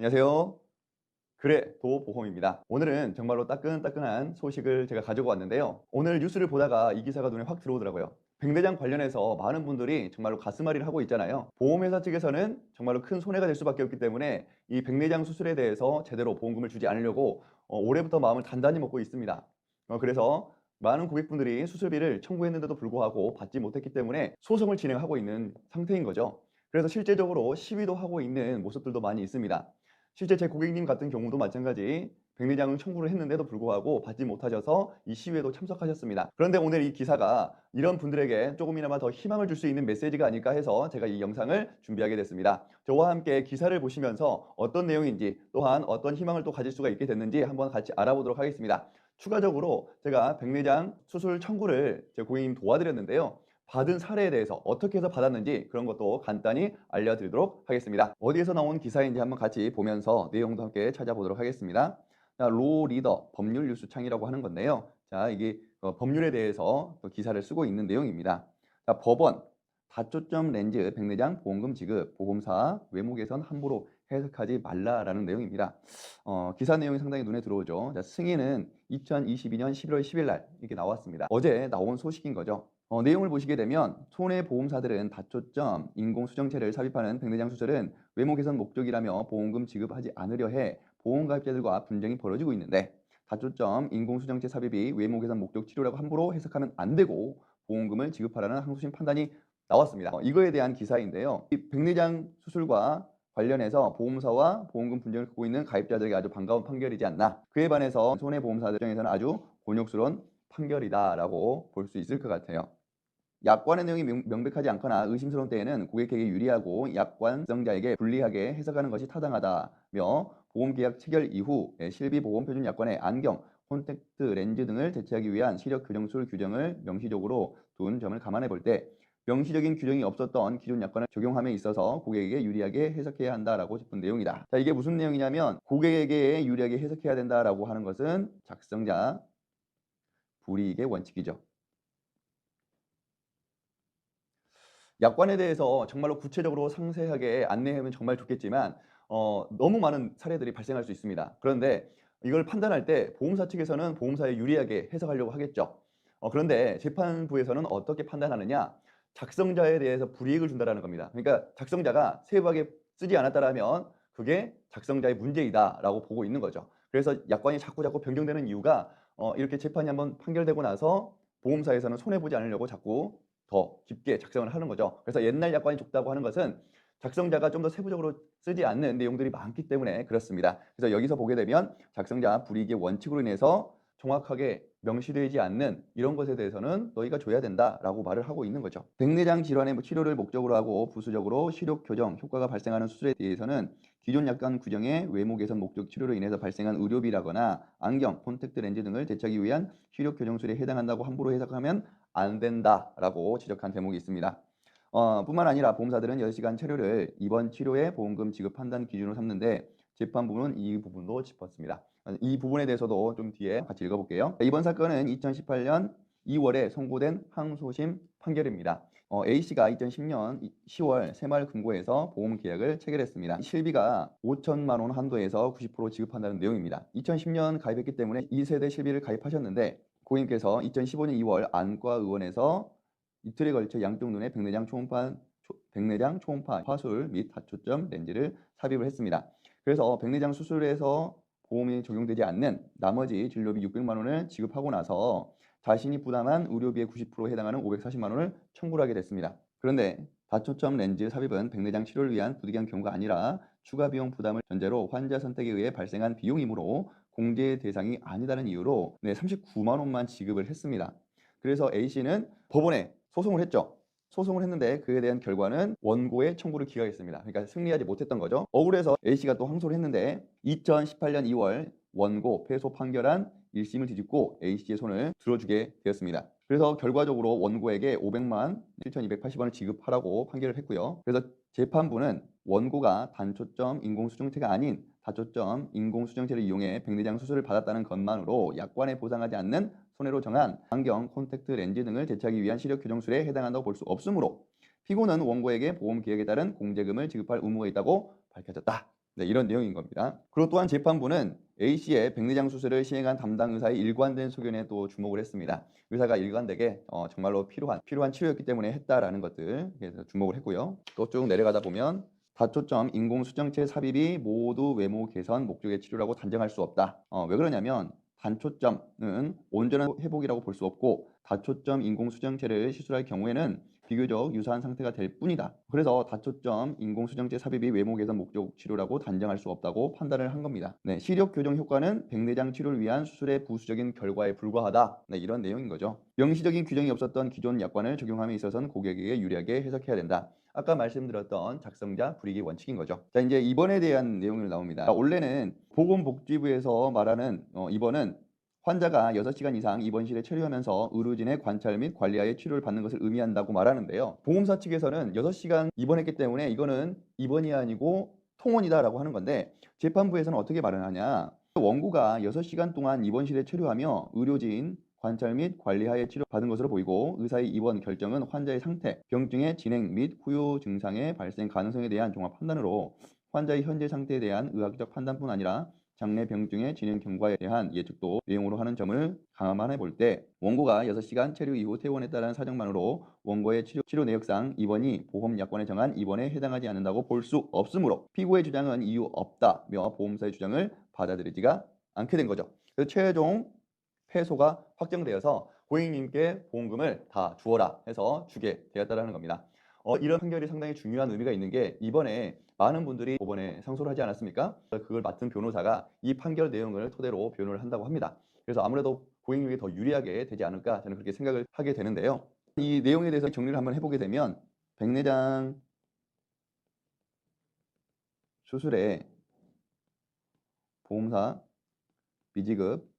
안녕하세요. 그래 도보험입니다. 오늘은 정말로 따끈따끈한 소식을 제가 가지고 왔는데요. 오늘 뉴스를 보다가 이 기사가 눈에 확 들어오더라고요. 백내장 관련해서 많은 분들이 정말로 가슴앓이를 하고 있잖아요. 보험회사 측에서는 정말로 큰 손해가 될 수밖에 없기 때문에 이 백내장 수술에 대해서 제대로 보험금을 주지 않으려고 어, 올해부터 마음을 단단히 먹고 있습니다. 어, 그래서 많은 고객분들이 수술비를 청구했는데도 불구하고 받지 못했기 때문에 소송을 진행하고 있는 상태인 거죠. 그래서 실제적으로 시위도 하고 있는 모습들도 많이 있습니다. 실제 제 고객님 같은 경우도 마찬가지 백내장을 청구를 했는데도 불구하고 받지 못하셔서 이 시위에도 참석하셨습니다. 그런데 오늘 이 기사가 이런 분들에게 조금이나마 더 희망을 줄 수 있는 메시지가 아닐까 해서 제가 이 영상을 준비하게 됐습니다. 저와 함께 기사를 보시면서 어떤 내용인지 또한 어떤 희망을 또 가질 수가 있게 됐는지 한번 같이 알아보도록 하겠습니다. 추가적으로 제가 백내장 수술 청구를 제 고객님 도와드렸는데요. 받은 사례에 대해서 어떻게 해서 받았는지 그런 것도 간단히 알려드리도록 하겠습니다. 어디에서 나온 기사인지 한번 같이 보면서 내용도 함께 찾아보도록 하겠습니다. 자, 로 리더 법률 뉴스 창이라고 하는 건데요. 자, 이게 어, 법률에 대해서 또 기사를 쓰고 있는 내용입니다. 자, 법원 다초점 렌즈 백내장 보험금 지급 보험사 외모 개선 함부로 해석하지 말라라는 내용입니다. 어, 기사 내용이 상당히 눈에 들어오죠. 자, 승인은 2022년 11월 10일 날 이렇게 나왔습니다. 어제 나온 소식인 거죠. 어, 내용을 보시게 되면 손해보험사들은 다초점 인공수정체를 삽입하는 백내장 수술은 외모 개선 목적이라며 보험금 지급하지 않으려 해 보험가입자들과 분쟁이 벌어지고 있는데 다초점 인공수정체 삽입이 외모 개선 목적 치료라고 함부로 해석하면 안 되고 보험금을 지급하라는 항소심 판단이 나왔습니다. 어, 이거에 대한 기사인데요. 이 백내장 수술과 관련해서 보험사와 보험금 분쟁을 갖고 있는 가입자들에게 아주 반가운 판결이지 않나. 그에 반해서 손해보험사들 입장에서는 아주 곤욕스러운 판결이다라고 볼 수 있을 것 같아요. 약관의 내용이 명, 명백하지 않거나 의심스러운 때에는 고객에게 유리하고 약관 수정자에게 불리하게 해석하는 것이 타당하다며 보험계약 체결 이후 실비보험표준 약관의 안경, 콘택트 렌즈 등을 대체하기 위한 시력 교정술 규정을 명시적으로 둔 점을 감안해 볼때 명시적인 규정이 없었던 기존 약관을 적용함에 있어서 고객에게 유리하게 해석해야 한다라고 짚은 내용이다. 자, 이게 무슨 내용이냐면 고객에게 유리하게 해석해야 된다라고 하는 것은 작성자 불이익의 원칙이죠. 약관에 대해서 정말로 구체적으로 상세하게 안내하면 정말 좋겠지만 어, 너무 많은 사례들이 발생할 수 있습니다. 그런데 이걸 판단할 때 보험사 측에서는 보험사에 유리하게 해석하려고 하겠죠. 어, 그런데 재판부에서는 어떻게 판단하느냐? 작성자에 대해서 불이익을 준다라는 겁니다. 그러니까 작성자가 세부하게 쓰지 않았다라면 그게 작성자의 문제이다라고 보고 있는 거죠. 그래서 약관이 자꾸 자꾸 변경되는 이유가 어, 이렇게 재판이 한번 판결되고 나서 보험사에서는 손해 보지 않으려고 자꾸 더 깊게 작성을 하는 거죠. 그래서 옛날 약관이 좁다고 하는 것은 작성자가 좀 더 세부적으로 쓰지 않는 내용들이 많기 때문에 그렇습니다. 그래서 여기서 보게 되면 작성자 불이익의 원칙으로 인해서 정확하게 명시되지 않는 이런 것에 대해서는 너희가 줘야 된다라고 말을 하고 있는 거죠. 백내장 질환의 뭐 치료를 목적으로 하고 부수적으로 시력 교정 효과가 발생하는 수술에 대해서는 기존 약관 규정의 외모 개선 목적 치료로 인해서 발생한 의료비라거나 안경, 콘택트 렌즈 등을 대체하기 위한 시력 교정술에 해당한다고 함부로 해석하면 안 된다라고 지적한 대목이 있습니다. 어, 뿐만 아니라 보험사들은 10시간 체료를 이번 치료의 보험금 지급 판단 기준으로 삼는데 재판부는 이 부분도 짚었습니다. 이 부분에 대해서도 좀 뒤에 같이 읽어볼게요. 이번 사건은 2018년 2월에 선고된 항소심 판결입니다. 어, A씨가 2010년 10월 새마을금고에서 보험 계약을 체결했습니다. 실비가 5천만 원 한도에서 90% 지급한다는 내용입니다. 2010년 가입했기 때문에 2세대 실비를 가입하셨는데 고객님께서 2015년 2월 안과의원에서 이틀에 걸쳐 양쪽 눈에 백내장 초음파 백내장 초음파 화술 및 다초점 렌즈를 삽입을 했습니다. 그래서 백내장 수술에서 보험이 적용되지 않는 나머지 진료비 600만 원을 지급하고 나서 자신이 부담한 의료비의 90%에 해당하는 540만 원을 청구를 하게 됐습니다. 그런데 다초점 렌즈 삽입은 백내장 치료를 위한 부득이한 경우가 아니라 추가 비용 부담을 전제로 환자 선택에 의해 발생한 비용이므로 공제 대상이 아니다는 이유로 네, 39만 원만 지급을 했습니다. 그래서 A씨는 법원에 소송을 했죠. 소송을 했는데 그에 대한 결과는 원고의 청구를 기각했습니다. 그러니까 승리하지 못했던 거죠. 억울해서 A씨가 또 항소를 했는데 2018년 2월 원고 패소 판결한 1심을 뒤집고 A씨의 손을 들어주게 되었습니다. 그래서 결과적으로 원고에게 500만 7,280원을 지급하라고 판결을 했고요. 그래서 재판부는 원고가 단초점 인공수정체가 아닌 다초점 인공수정체를 이용해 백내장 수술을 받았다는 것만으로 약관에 보상하지 않는 손해로 정한 안경, 콘택트 렌즈 등을 대체하기 위한 시력 교정술에 해당한다고 볼 수 없으므로 피고는 원고에게 보험 계획에 따른 공제금을 지급할 의무가 있다고 밝혀졌다. 네, 이런 내용인 겁니다. 그리고 또한 재판부는 A씨의 백내장 수술을 시행한 담당 의사의 일관된 소견에 또 주목을 했습니다. 의사가 일관되게 어, 정말로 필요한 필요한 치료였기 때문에 했다라는 것들 그래서 주목을 했고요. 또 쭉 내려가다 보면 다초점 인공 수정체 삽입이 모두 외모 개선 목적의 치료라고 단정할 수 없다. 어, 왜 그러냐면 단초점은 온전한 회복이라고 볼 수 없고 다초점 인공 수정체를 시술할 경우에는 비교적 유사한 상태가 될 뿐이다. 그래서 다초점 인공 수정체 삽입이 외모 개선 목적 치료라고 단정할 수 없다고 판단을 한 겁니다. 네, 시력 교정 효과는 백내장 치료를 위한 수술의 부수적인 결과에 불과하다. 네, 이런 내용인 거죠. 명시적인 규정이 없었던 기존 약관을 적용함에 있어서는 고객에게 유리하게 해석해야 된다. 아까 말씀드렸던 작성자 불이익의 원칙인 거죠. 자, 이제 입원에 대한 내용이 나옵니다. 자, 원래는 보건복지부에서 말하는 어, 입원은 환자가 6시간 이상 입원실에 체류하면서 의료진의 관찰 및 관리하에 치료를 받는 것을 의미한다고 말하는데요. 보험사 측에서는 6시간 입원했기 때문에 이거는 입원이 아니고 통원이다라고 하는 건데 재판부에서는 어떻게 말을 하냐? 원고가 6시간 동안 입원실에 체류하며 의료진 관찰 및 관리하에 치료받은 것으로 보이고 의사의 입원 결정은 환자의 상태, 병증의 진행 및 후유 증상의 발생 가능성에 대한 종합 판단으로 환자의 현재 상태에 대한 의학적 판단뿐 아니라 장래 병증의 진행 경과에 대한 예측도 내용으로 하는 점을 감안해 볼 때 원고가 6시간 체류 이후 퇴원했다는 사정만으로 원고의 치료, 치료 내역상 입원이 보험 약관에 정한 입원에 해당하지 않는다고 볼 수 없으므로 피고의 주장은 이유 없다며 보험사의 주장을 받아들이지가 않게 된 거죠. 최종 패소가 확정되어서 고객님께 보험금을 다 주어라 해서 주게 되었다는 겁니다. 어, 이런 판결이 상당히 중요한 의미가 있는 게 이번에 많은 분들이 법원에 상소를 하지 않았습니까? 그걸 맡은 변호사가 이 판결 내용을 토대로 변호를 한다고 합니다. 그래서 아무래도 고객님에게 더 유리하게 되지 않을까 저는 그렇게 생각을 하게 되는데요. 이 내용에 대해서 정리를 한번 해보게 되면 백내장 수술에 보험사 미지급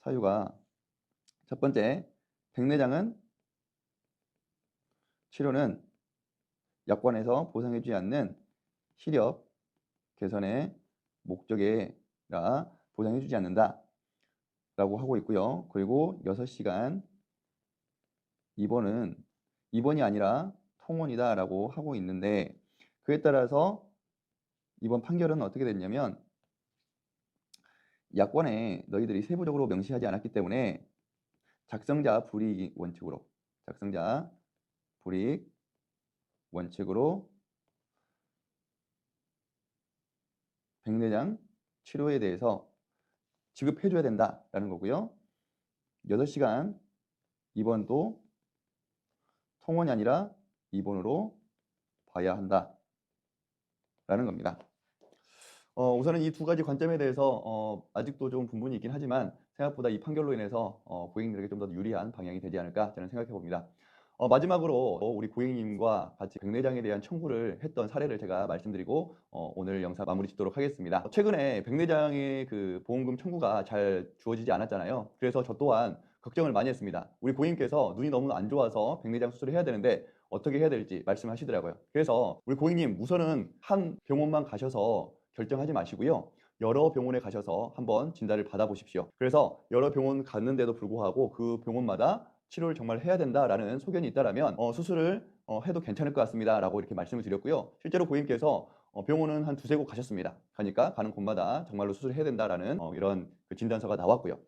사유가 첫 번째 백내장은 치료는 약관에서 보상해주지 않는 시력 개선의 목적에라 보상해주지 않는다 라고 하고 있고요. 그리고 6시간 입원은 입원이 아니라 통원이다 라고 하고 있는데 그에 따라서 이번 판결은 어떻게 됐냐면 약관에 너희들이 세부적으로 명시하지 않았기 때문에 작성자 불이익 원칙으로 작성자 불이익 원칙으로 백내장 치료에 대해서 지급해줘야 된다라는 거고요. 6시간 입원도 통원이 아니라 입원으로 봐야 한다라는 겁니다. 어, 우선은 이 두 가지 관점에 대해서 어, 아직도 좀 분분이 있긴 하지만 생각보다 이 판결로 인해서 어, 고객님들에게 좀 더 유리한 방향이 되지 않을까 저는 생각해 봅니다. 어, 마지막으로 어, 우리 고객님과 같이 백내장에 대한 청구를 했던 사례를 제가 말씀드리고 어, 오늘 영상 마무리 짓도록 하겠습니다. 최근에 백내장의 그 보험금 청구가 잘 주어지지 않았잖아요. 그래서 저 또한 걱정을 많이 했습니다. 우리 고객님께서 눈이 너무 안 좋아서 백내장 수술을 해야 되는데 어떻게 해야 될지 말씀하시더라고요. 그래서 우리 고객님 우선은 한 병원만 가셔서 결정하지 마시고요. 여러 병원에 가셔서 한번 진단을 받아보십시오. 그래서 여러 병원 갔는데도 불구하고 그 병원마다 치료를 정말 해야 된다라는 소견이 있다라면 어, 수술을 어, 해도 괜찮을 것 같습니다 라고 이렇게 말씀을 드렸고요. 실제로 고객님께서 어, 병원은 한 두세 곳 가셨습니다. 가니까 가는 곳마다 정말로 수술을 해야 된다라는 어, 이런 그 진단서가 나왔고요.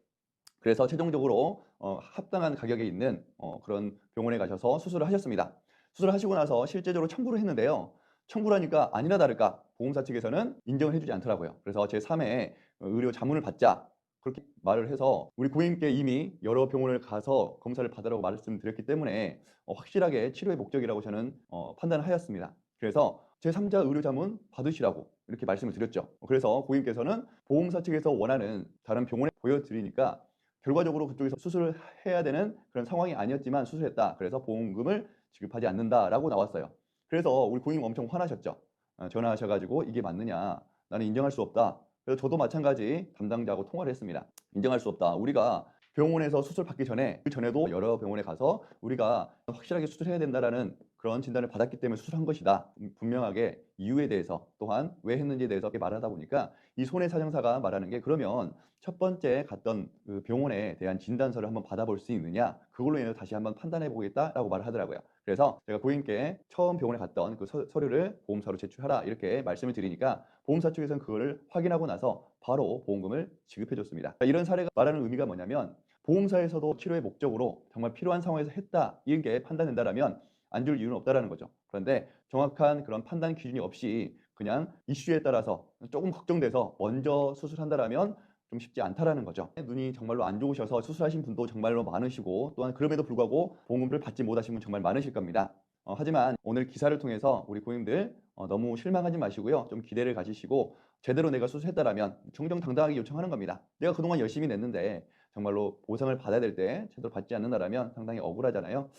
그래서 최종적으로 어, 합당한 가격에 있는 어, 그런 병원에 가셔서 수술을 하셨습니다. 수술을 하시고 나서 실제적으로 청구를 했는데요. 청구를 하니까 아니나 다를까 보험사 측에서는 인정을 해주지 않더라고요. 그래서 제3의 의료 자문을 받자 그렇게 말을 해서 우리 고객님께 이미 여러 병원을 가서 검사를 받으라고 말씀드렸기 때문에 어, 확실하게 치료의 목적이라고 저는 어, 판단을 하였습니다. 그래서 제3자 의료자문 받으시라고 이렇게 말씀을 드렸죠. 그래서 고객님께서는 보험사 측에서 원하는 다른 병원에 보여드리니까 결과적으로 그쪽에서 수술을 해야 되는 그런 상황이 아니었지만 수술했다. 그래서 보험금을 지급하지 않는다라고 나왔어요. 그래서 우리 고객님 엄청 화나셨죠. 어, 전화하셔가지고 이게 맞느냐? 나는 인정할 수 없다. 그래서 저도 마찬가지 담당자하고 통화를 했습니다. 인정할 수 없다. 우리가 병원에서 수술 받기 전에 그 전에도 여러 병원에 가서 우리가 확실하게 수술해야 된다라는 그런 진단을 받았기 때문에 수술한 것이다. 음, 분명하게 이유에 대해서 또한 왜 했는지에 대해서 이렇게 말하다 보니까 이 손해 사정사가 말하는 게 그러면 첫 번째 갔던 그 병원에 대한 진단서를 한번 받아볼 수 있느냐 그걸로 인해서 다시 한번 판단해 보겠다라고 말을 하더라고요. 그래서 제가 고객님께 처음 병원에 갔던 그 서, 서류를 보험사로 제출하라 이렇게 말씀을 드리니까 보험사 측에서는 그거를 확인하고 나서 바로 보험금을 지급해 줬습니다. 이런 사례가 말하는 의미가 뭐냐면 보험사에서도 치료의 목적으로 정말 필요한 상황에서 했다 이게 판단된다라면 안 줄 이유는 없다라는 거죠. 그런데 정확한 그런 판단 기준이 없이 그냥 이슈에 따라서 조금 걱정돼서 먼저 수술한다라면 좀 쉽지 않다라는 거죠. 눈이 정말로 안 좋으셔서 수술하신 분도 정말로 많으시고 또한 그럼에도 불구하고 보험금을 받지 못하신 분 정말 많으실 겁니다. 어, 하지만 오늘 기사를 통해서 우리 고객님들 어, 너무 실망하지 마시고요. 좀 기대를 가지시고 제대로 내가 수술했다라면 정정당당하게 요청하는 겁니다. 내가 그동안 열심히 냈는데 정말로 보상을 받아야 될 때 제대로 받지 않는다라면 상당히 억울하잖아요.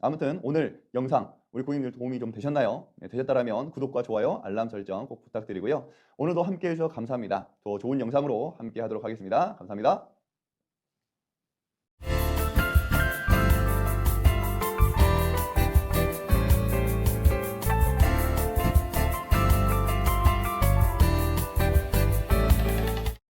아무튼 오늘 영상 우리 고객님들 도움이 좀 되셨나요? 네, 되셨다라면 구독과 좋아요, 알람 설정 꼭 부탁드리고요. 오늘도 함께 해 주셔서 감사합니다. 더 좋은 영상으로 함께 하도록 하겠습니다. 감사합니다.